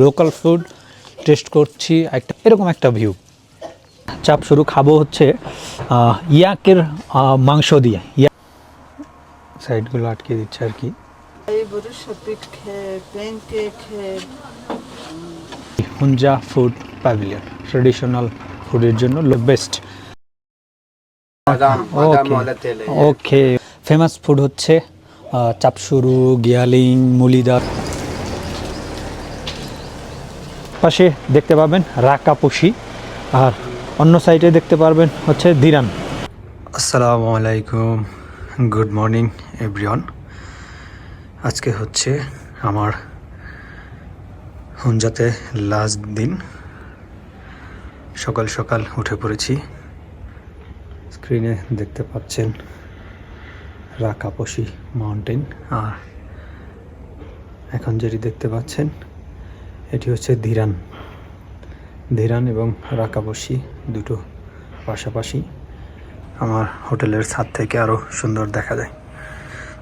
Local food taste করছি একটা এরকম একটা ভিউ চাপ শুরু খাব হচ্ছে ইয়াকের মাংস দিয়ে। ইয়া সাইডগুলো আটকে দিচ্ছে আর কি। হুঞ্জা ফুড প্যাভিলিয়ন ট্রেডিশনাল ফুডের জন্য বেস্ট ওকে ফেমাস ফুড হচ্ছে আহ, চাপসুরু গিয়ালিং মুলিদা পাশে দেখতে পাবেন রাকাপুশি, আর অন্য সাইডে দেখতে পারবেন হচ্ছে দিরান। আসসালামু আলাইকুম, গুড মর্নিং এভরিওয়ান। আজকে হচ্ছে আমার হুঞ্জাতে লাস্ট দিন। সকাল সকাল উঠে পড়েছি। স্ক্রিনে দেখতে পাচ্ছেন রাকাপসি মাউন্টেন, আর এখন যেটি দেখতে পাচ্ছেন এটি হচ্ছে ধীরান। ধীরান এবং রাকাপসি দুটো পাশাপাশি আমার হোটেলের ছাদ থেকে আরও সুন্দর দেখা যায়।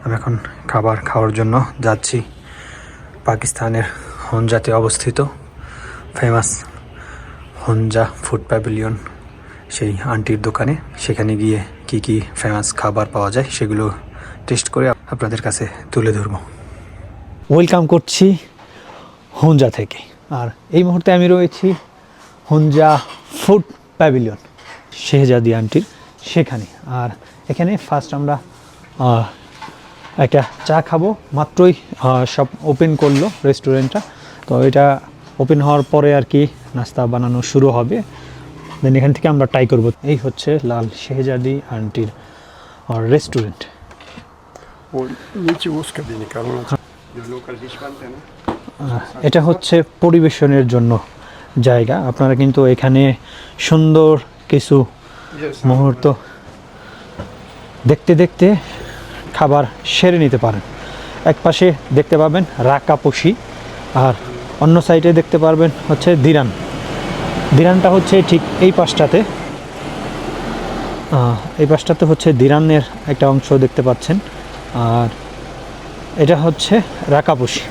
আমি এখন খাবার খাওয়ার জন্য যাচ্ছি। পাকিস্তানের হঞ্জাতে অবস্থিত ফেমাস হনজা ফুড প্যাভিলিয়ন। সেই আন্টির দোকানে। সেখানে গিয়ে কি কি ফেমাস খাবার পাওয়া যায় সেগুলো টেস্ট করে আপনাদের কাছে তুলে ধরবো। ওয়েলকাম করছি হুঞ্জা থেকে। আর এই মুহূর্তে আমি রয়েছি হুঞ্জা ফুড প্যাভিলিয়ন, শেহজাদি আন্টির সেখানে। আর এখানে ফার্স্ট আমরা একটা চা খাব, মাত্রই সব ওপেন করল রেস্টুরেন্টটা তো এটা ওপেন হওয়ার পরে আর কি নাস্তা বানানো শুরু হবে। দেন এখান থেকে আমরা ট্রাই করব। এই হচ্ছে লাল শেহজাদি আন্টির রেস্টুরেন্ট এটা হচ্ছে পরিবেশনের জন্য জায়গা। আপনারা কিন্তু এখানে সুন্দর কিছু মুহূর্ত দেখতে দেখতে খাবার সেরে নিতে পারেন। এক পাশে দেখতে পাবেন রাকাপসি আর অন্য সাইডে দেখতে পারবেন হচ্ছে দিরান। দিরানটা হচ্ছে ঠিক এই পাশটাতে। এই পাশটাতে হচ্ছে দিরানের একটা অংশ দেখতে পাচ্ছেন। আর এটা হচ্ছে রাকাপসি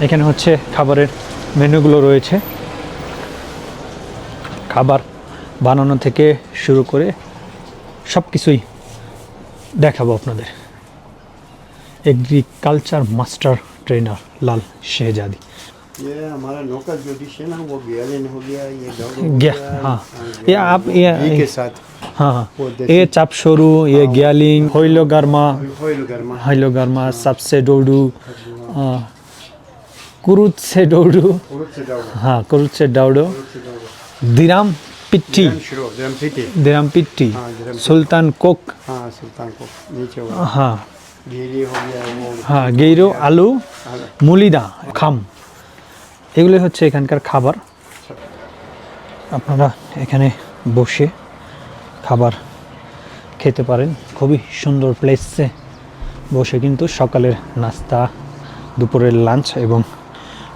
এখানে হচ্ছে খাবারের মেনুগুলো রয়েছে খাবার বানানো থেকে শুরু করে সব কিছুই দেখাবো আপনাদের agriculture master trainer Lal Shehzadi ये हमारा लोकल जो डिश है ना वो बियालिन हो गया ये डॉग हो गया, गया हाँ। हाँ, ये आप ये- घी के साथ हाँ हाँ वो देसी- ये चापसरू ये ग्यालिंग होइलो गर्मा ऑयल गर्मा होइलो गर्मा सबसे डोडू কুরুচ্ছে ডৌডু হ্যাঁ কুরুচ্ছে ডাউডো। দিরাম পিট্টি। দিরাম পিটি সুলতান কোক। হ্যাঁ হ্যাঁ।, হ্যাঁ। গেইরো আলু মুলিদা খাম। এগুলি হচ্ছে এখানকার খাবার। আপনারা এখানে বসে খাবার খেতে পারেন। খুবই সুন্দর প্লেসে বসে কিন্তু সকালের নাস্তা দুপুরের লাঞ্চ এবং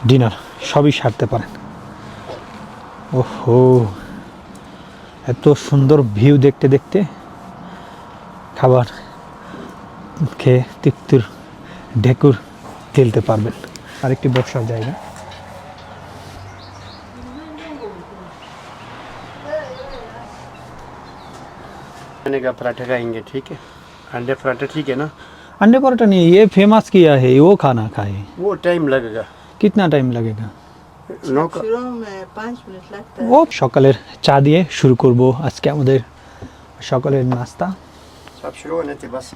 ডিনার সবই সারতে পারেন ওহো এত সুন্দর ভিউ দেখতে দেখতে খাবার খেয়ে তৃপ্তির ঢেকুর তুলতে পারবেন আরেকটি বসার জায়গা खाने का पराठा खाएंगे ठीक है अंडे पराठा ठीक है ना अंडे परोठा नहीं ये फेमस किया है वो खाना खाए वो टाइम लगेगा कितना टाइम लगेगा नौका शुरू में पाँच मिनट लगता है ও সকালের চা দিয়ে শুরু করব আজকে আমাদের সকালের নাস্তা सब शुरू होने थे बस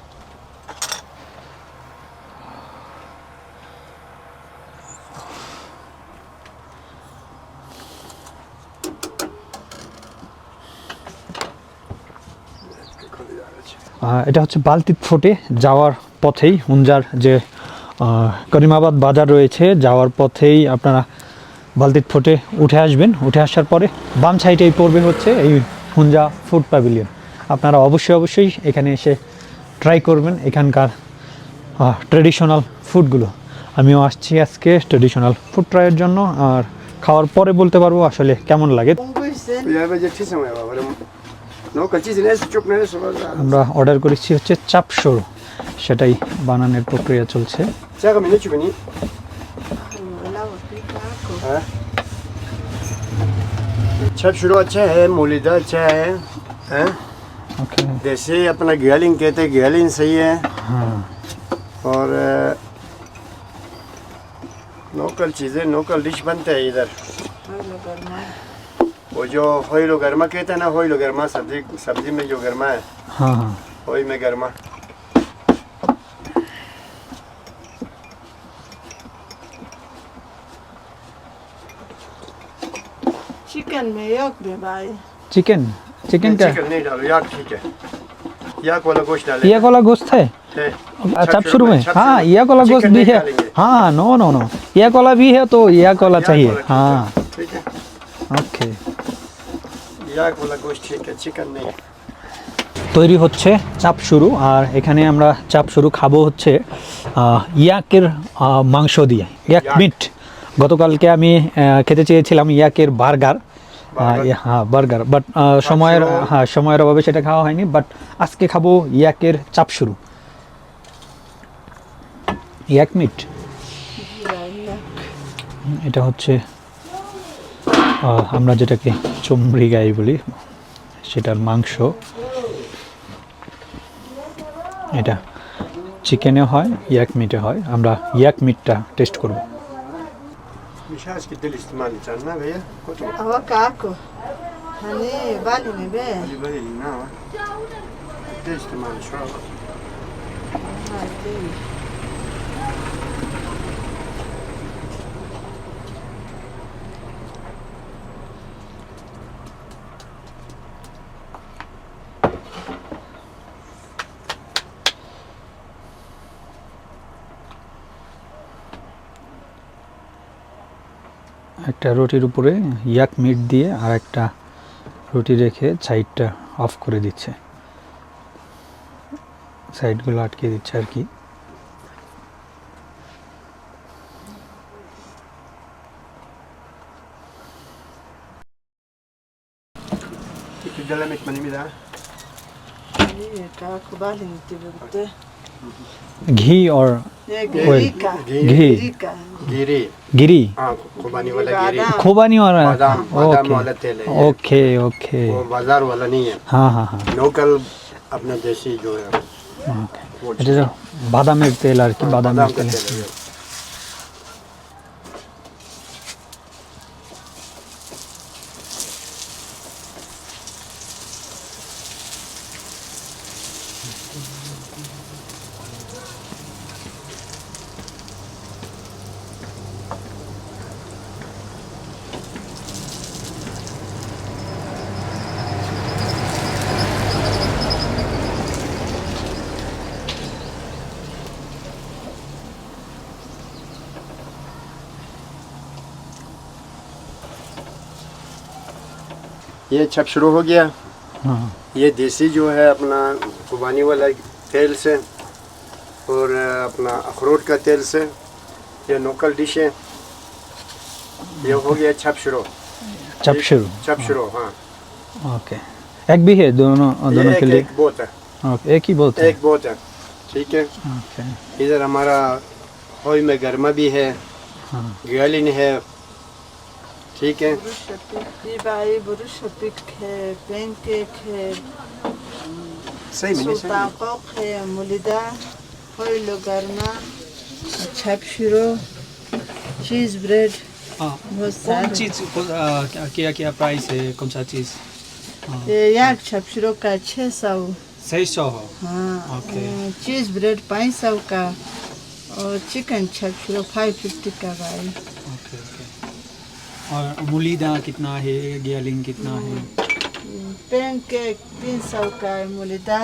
আহ, এটা হচ্ছে বালতিত ফোটে যাওয়ার পথেই হুঞ্জার যে আহ, করিমাবাদ বাজার রয়েছে। যাওয়ার পথেই আপনারা বালতিত ফোটে উঠে আসবেন। উঠে আসার পরে বাম সাইডেই পড়বে হচ্ছে এই হুঞ্জা ফুড প্যাভিলিয়ন। আপনারা অবশ্যই অবশ্যই এখানে এসে ট্রাই করবেন এখানকার ট্রেডিশনাল ফুডগুলো। আমিও আসছি আজকে ট্রেডিশনাল ফুড ট্রাইয়ের জন্য। আর খাওয়ার পরে বলতে পারব আসলে কেমন লাগে. আমরা অর্ডার করেছি হচ্ছে চাপসরু সেটাই বানানোর প্রক্রিয়া চলছে Çaka mı ne çubini? बोला वो पिका को हाँ? छप शुरू अच्छा है मूलीदा अच्छा है हैं? ওকে जैसे अपना ग्यालिंग कहते हैं ग्यालिंग सही है হ্যাঁ और लोकल चीज़ें लोकल डिश बनते हैं इधर हेलो गरमा वो जो होइलो गर्मा कहते हैं ना होइलो गर्मा सब्जी सब्जी में जो गर्मा है হ্যাঁ হ্যাঁ वही में गर्मा चिकन में एक दे भाई चिकन चिकन का चिकन नहीं डालो याक ठीक है याक वाला गोश्त डाले यह वाला गोश्त है अच्छा शुरू में हाँ यह वाला गोश्त भी है हाँ नो नो नो यह वाला भी है तो यह वाला चाहिए हाँ ठीक है ওকে याक वाला गोश्त ठीक है चिकन नहीं তৈরি হচ্ছে চাপ শুরু আর এখানে আমরা চাপ শুরু খাবো হচ্ছে আহ, ইয়াকের আহ, মাংস দিয়ে ইয়াক ইয়াক। মিট গতকালকে আমি আহ, খেতে চেয়েছিলাম ইয়াকের বার্গার বার্গার। হ্যাঁ বার্গার। বাট সময়ের হ্যাঁ সময়ের অভাবে সেটা খাওয়া হয়নি বাট আজকে খাব ইয়াকের চাপ শুরু। ইয়াক মিট? এটা হচ্ছে আমরা যেটাকে চুমড়ি গাই বলি সেটার মাংস। এটা চিকেনে হয় ইয়াক মিটে হয়। আমরা ইয়াক মিটটা টেস্ট করব। مش عايز كده الاستعمال تاعنا بيا كتب هو كاكو هني بالي بيه اللي بالي لي نعم قديش استعمال ان شاء الله একটা রুটির উপরে ইয়াক মিট দিয়ে আর একটা রুটি রেখে সাইডটা অফ করে দিচ্ছে। সাইডগুলো আটকে দিচ্ছে আর কি। ঘি অর घी गिरी गिरी खुबानी वाला गिरी खुबानी वाला ओके ओके ओके बाज़ार वाला नहीं है हाँ हाँ हाँ लोकल अपना देसी जो है बादाम तेल बादाम तेल ये। छप शुरू हो गया। हाँ। ये देसी जो है अपना खुबानी वाला तेल से और अपना अखरोट का तेल से ये लोकल डिश है। ये हो गया छप शुरू। चाप शुरू। छप शुरू हाँ। ओके। एक भी है दोनों दोनों के लिए? एक बोत है। ओके एक ही बोलते हैं? एक बोत है। ठीक है? ओके। इधर हमारा होई में गर्मा भी है हाँ। ग्यालिन है ठीक है। ये बुरुश पिक है पेनकेक है। सही है मुलिदा। होइलो छप शुरू चीज़ ब्रेड बहुत सारे। चीज़ क्या क्या प्राइस है? कौन सा चीज़? ये याक छप शुरू का छः सौ। सही सौ। हो। हाँ ओके। चीज़ ब्रेड पाँच सौ का। और चिकन छप शुरू फाइव फिफ्टी का भाई। और मूलीदा कितना है ग्यालिंग कितना है पेनकेक तीन सौ का है मुलिदा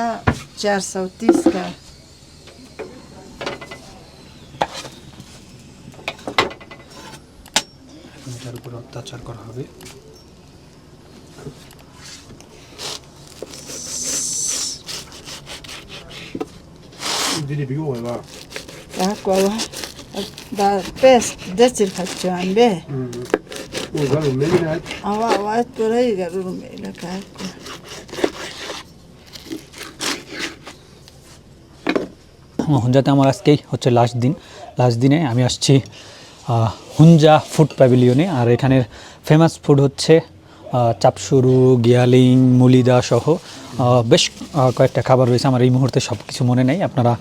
चार सौ तीस का এখন এটার উপর অত্যাচার করা হবে दीदी भिगो है वाह कहा को da pes desir facciam be হুঞ্জাতে আমার আজকেই হচ্ছে লাস্ট দিন। লাস্ট দিনে আমি আসছি হুঞ্জা ফুড প্যাভিলিয়নে আর এখানের ফেমাস ফুড হচ্ছে চাপসুরু, গিয়ালিং, মুলিদা সহ বেশ কয়েকটা খাবার রয়েছে আমার এই মুহূর্তে সব কিছু মনে নেই। আপনারা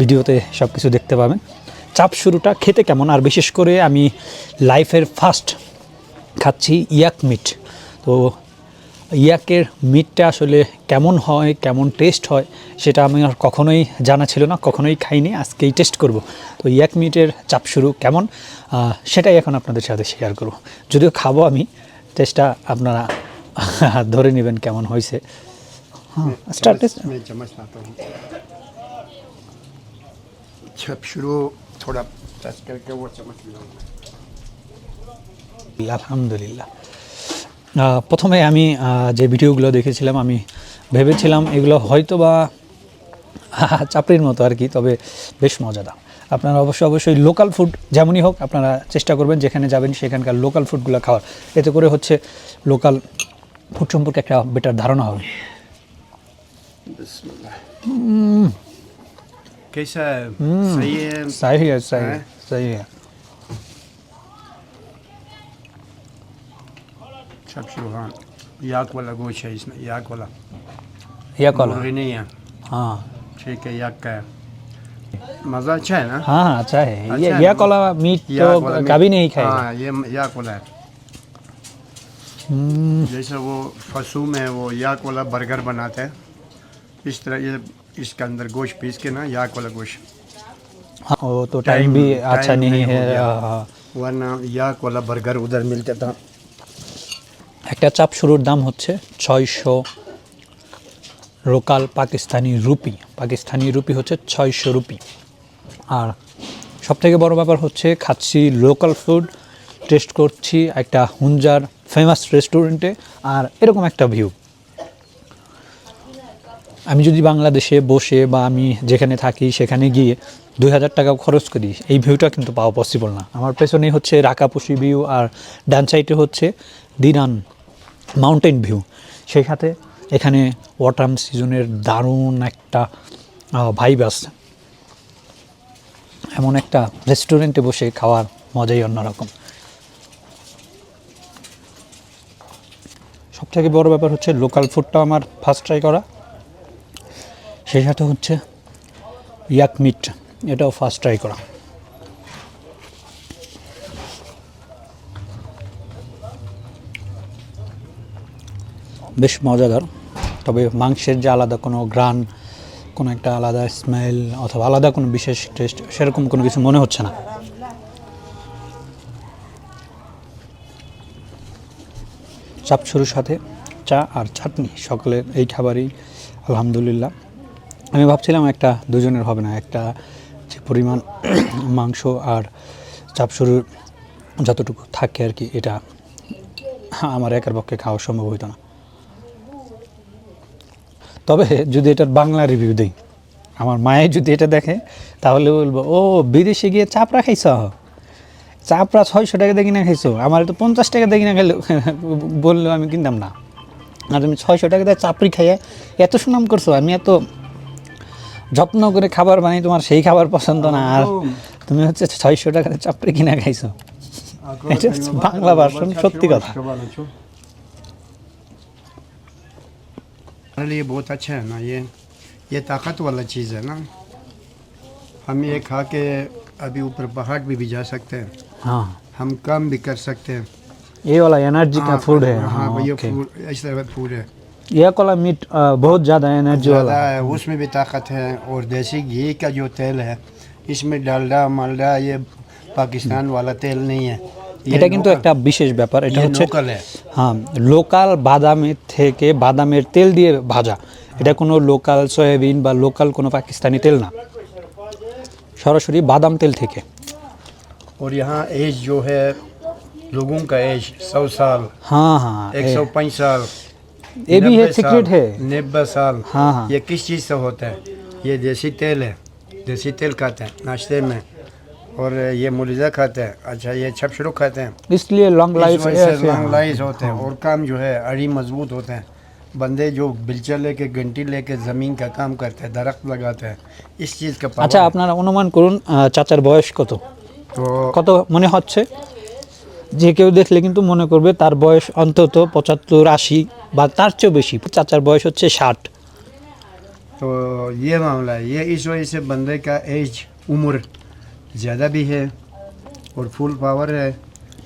ভিডিওতে সব কিছু দেখতে পাবেন। চাপ শুরুটা খেতে কেমন? আর বিশেষ করে আমি লাইফের ফার্স্ট খাচ্ছি ইয়াক মিট তো ইয়াকের মিটটা আসলে কেমন হয় কেমন টেস্ট হয় সেটা আমি আর কখনোই জানা ছিল না কখনোই খাইনি আজকেই টেস্ট করব তো ইয়াক মিটের চাপ শুরু কেমন আহ, সেটাই এখন আপনাদের সাথে শেয়ার করব যদিও খাবো আমি টেস্টটা আপনারা ধরে নেবেন কেমন হয়েছে হ্যাঁ স্টার্ট मैं चम्मच लाता हूँ जब शुरू थोड़ा टच करके वो चम्मच मिलाऊंगा আলহামদুলিল্লাহ আহ, প্রথমে আমি আহ, যে ভিডিওগুলো দেখেছিলাম আমি ভেবেছিলাম এগুলো হয়তো বা চাপড়ির মতো আর কি তবে বেশ মজাদার আপনারা অবশ্যই অবশ্যই লোকাল ফুড যেমনই হোক আপনারা চেষ্টা করবেন যেখানে যাবেন সেখানকার লোকাল ফুডগুলো খাওয়ার এতে করে হচ্ছে লোকাল ফুড সম্পর্কে একটা বেটার ধারণা হবে बिस्मिल्लाह कैसा है सही है সাহি সাহি হ্যাঁ? সাহি सब याक वाला गोश है इसमें याक वाला याक वाला नहीं है हाँ ठीक है याक का है मज़ा अच्छा है ना हाँ अच्छा है अच्छा ये याक वाला मीट तो कभी नहीं खाया हाँ ये याक वाला है जैसे वो फसू में वो याक वाला बर्गर बनाते हैं इस तरह ये इसके अंदर गोश्त पीस के ना याक वाला गोश्त हाँ तो टाइम भी अच्छा नहीं है वरना याक वाला बर्गर उधर मिलता था একটা চাপ শুরুর দাম হচ্ছে ছয়শো local Pakistani rupee. Pakistani rupee হচ্ছে ছয়শো রুপি। আর সবথেকে বড় ব্যাপার হচ্ছে খাচ্ছি লোকাল ফুড টেস্ট করছি একটা হুঞ্জার ফেমাস রেস্টুরেন্টে আর এরকম একটা ভিউ আমি যদি বাংলাদেশে বসে বা আমি যেখানে থাকি সেখানে গিয়ে দুই হাজার টাকা খরচ করি, এই ভিউটা কিন্তু পাওয়া পসিবল না। আমার পেছনেই হচ্ছে রাকাপুসি ভিউ আর ডান সাইডে হচ্ছে দিরান মাউন্টেন ভিউ। সেই সাথে এখানে ওয়াটাম সিজনের দারুণ একটা ভাইব আছে। এমন একটা রেস্টুরেন্টে বসে খাওয়ার মজাই অন্যরকম। সবথেকে বড় ব্যাপার হচ্ছে লোকাল ফুডটা আমার ফার্স্ট ট্রাই করা। সেই সাথে হচ্ছে ইয়াক মিট এটাও ফার্স্ট ট্রাই করা। বেশ মজাদার। তবে মাংসের যে আলাদা কোনো গ্রান কোনো একটা আলাদা স্মেল অথবা আলাদা কোনো বিশেষ টেস্ট সেরকম কোনো কিছু মনে হচ্ছে না। চাপ শুরুর সাথে চা আর চাটনি সকলের এই খাবারই, আলহামদুলিল্লাহ। আমি ভাবছিলাম একটা দুজনের হবে না, একটা যে পরিমাণ মাংস আর চাপ শুরুর যতটুকু থাকে আর কি, এটা আমার একার পক্ষে খাওয়া সম্ভব হইতো না। তবে যদি এটার বাংলা রিভিউ দিই আমার মায়ে যদি এটা দেখে তাহলে বলব ও বিদেশে গিয়ে চাপড়া খাইছ চাপড়া ছয়শো টাকা দিয়ে কিনা খাইছো আমার তো পঞ্চাশ টাকা দিয়ে কিনা খাইলে বললেও আমি কিনতাম না আর তুমি ছয়শো টাকা দিয়ে চাপড়ি খাইয়ে এত সুনাম করছ আমি এত যত্ন করে খাবার বানাই তোমার সেই খাবার পছন্দ না আর তুমি হচ্ছে ছয়শো টাকা দিয়ে চাপড়ি কিনা খাইছো এটা বাংলা ভার্সন সত্যি কথা हमारे लिए बहुत अच्छा है ना ये ये ताकत वाला चीज़ है ना। हम ये खा के अभी ऊपर पहाड़ भी, भी जा सकते हैं। हाँ। हम काम भी कर सकते हैं। ये वाला एनर्जी का हाँ, फ़ूड है। हाँ हाँ, ये फ़ूड फ़ूड है। यह वाला मीट बहुत ज़्यादा एनर्जी वाला। है है उसमें भी ताकत है। और देसी घी का जो तेल है इसमें डालडा मालडा ये पाकिस्तान वाला तेल नहीं है। এটা কিন্তু लोकल- একটা বিশেষ ব্যাপার এটা ये হচ্ছে लोकल है হ্যাঁ লোকাল বাদামের থেকে বাদামের তেল দিয়ে ভাজা এটা কোনো লোকাল সয়াবিন বা লোকাল কোনো পাকিস্তানি তেল না সরাসরি বাদাম তেল থেকে और यहाँ एज जो है लोगों का एज सौ साल हाँ हाँ एक ए- सौ पाँच साल ये भी है 90 सीक्रेट साल, है नब्बे साल हाँ हाँ ये किस चीज़ से होता है ये देसी तेल है देसी तेल खाते हैं नाश्ते में और ये मुलिजा खाते हैं अच्छा ये छपशरू खाते हैं इसलिए लॉन्ग इस लाइफ वजह से लॉन्ग लाइफ होते हैं और काम जो है अड़ी मजबूत होते हैं बंदे जो बिलचा लेके घंटी लेके ज़मीन का काम करते हैं दरख्त लगाते हैं इस चीज़ का power আচ্ছা है। আপনারা অনুমান করুন আহ, চাচার বয়স কত तो কত মনে হচ্ছে যে কেউ দেখলে কিন্তু মনে করবে তার বয়স অন্তত পঁচাত্তর আশি বা তার চেয়েও বেশি চাচার বয়স হচ্ছে ষাট तो ये मामला है ये इस वजह से बंदे का एज उम्र ज़्यादा भी है और फुल पावर है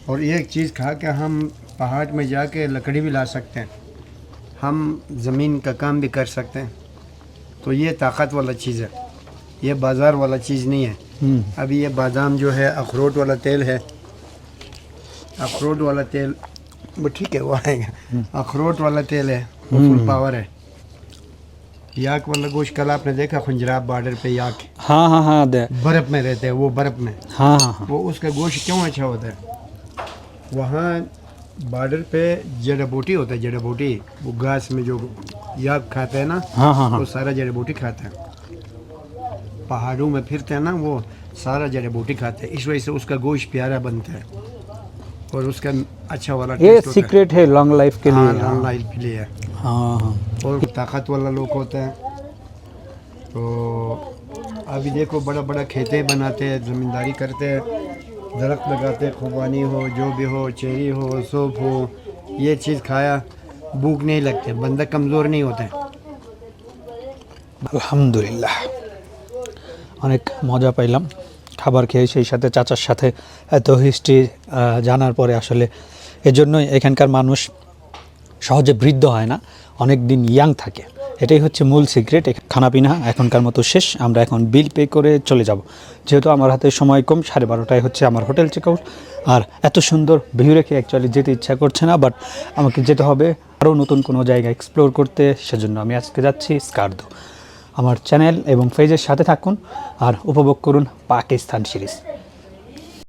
और एक चीज़ खा के हम पहाड़ में जा जाके लकड़ी भी ला सकते हैं। हम ज़मीन का काम भी कर सकते हैं। तो ये ताकत वाला चीज़ है। ये बाज़ार वाला चीज़ नहीं है। अभी ये बादाम जो है अखरोट वाला तेल है। अखरोट वाला तेल वो ठीक है वो आएगा। अखरोट वाला तेल है वो फुल पावर है। याक वाला गोश्त कल आपने देखा खुंजराब बॉर्डर पे याक? हाँ हाँ हाँ दे। बर्फ़ में रहते हैं वो बर्फ़ में। हाँ हाँ हाँ। वो उसका गोश्त क्यों अच्छा होता है? वहाँ बॉर्डर पे जड़ी बूटी होता है जड़ी बूटी वो घास में जो याक खाते हैं ना हाँ हाँ हाँ। वो सारा जड़ी बूटी खाते हैं। पहाड़ों में फिरते हैं ना वो सारा जड़ी बूटी खाते हैं। इस वजह से उसका गोश्त प्यारा बनता है। और उसका अच्छा वाला ये सीक्रेट है। लॉन्ग लाइफ के हाँ लिए। लॉन्ग लाइफ के लिए। हाँ हाँ। और ताकत वाला लोग होते हैं तो अभी देखो बड़ा बड़ा खेते बनाते हैं ज़मींदारी करते हैं दरख्त लगाते हैं खुबानी हो जो भी हो चेरी हो सोप हो ये चीज़ खाया भूख नहीं लगते बंदा कमज़ोर नहीं होता है আলহামদুলিল্লাহ অনেক মজা পাইলাম খাবার খেয়ে সেই সাথে চাচার সাথে এত হিস্ট্রি জানার পরে আসলে এজন্যই এখানকার মানুষ সহজে বৃদ্ধ হয় না অনেক দিন ইয়াং থাকে। এটাই হচ্ছে মূল সিক্রেট। খানাপিনা এখনকার মতো শেষ। আমরা এখন বিল পে করে চলে যাব। যেহেতু আমার হাতে সময় কম, সাড়ে বারোটায় হচ্ছে আমার হোটেল চেক আউট আর এত সুন্দর ভিউ রেখে অ্যাকচুয়ালি যেতে ইচ্ছা করছে না বাট আমাকে যেতে হবে আরও নতুন কোনো জায়গা এক্সপ্লোর করতে। সেজন্য আমি আজকে যাচ্ছি স্কার্দো। আমার চ্যানেল এবং পেজের সাথে থাকুন আর উপভোগ করুন পাকিস্তান সিরিজ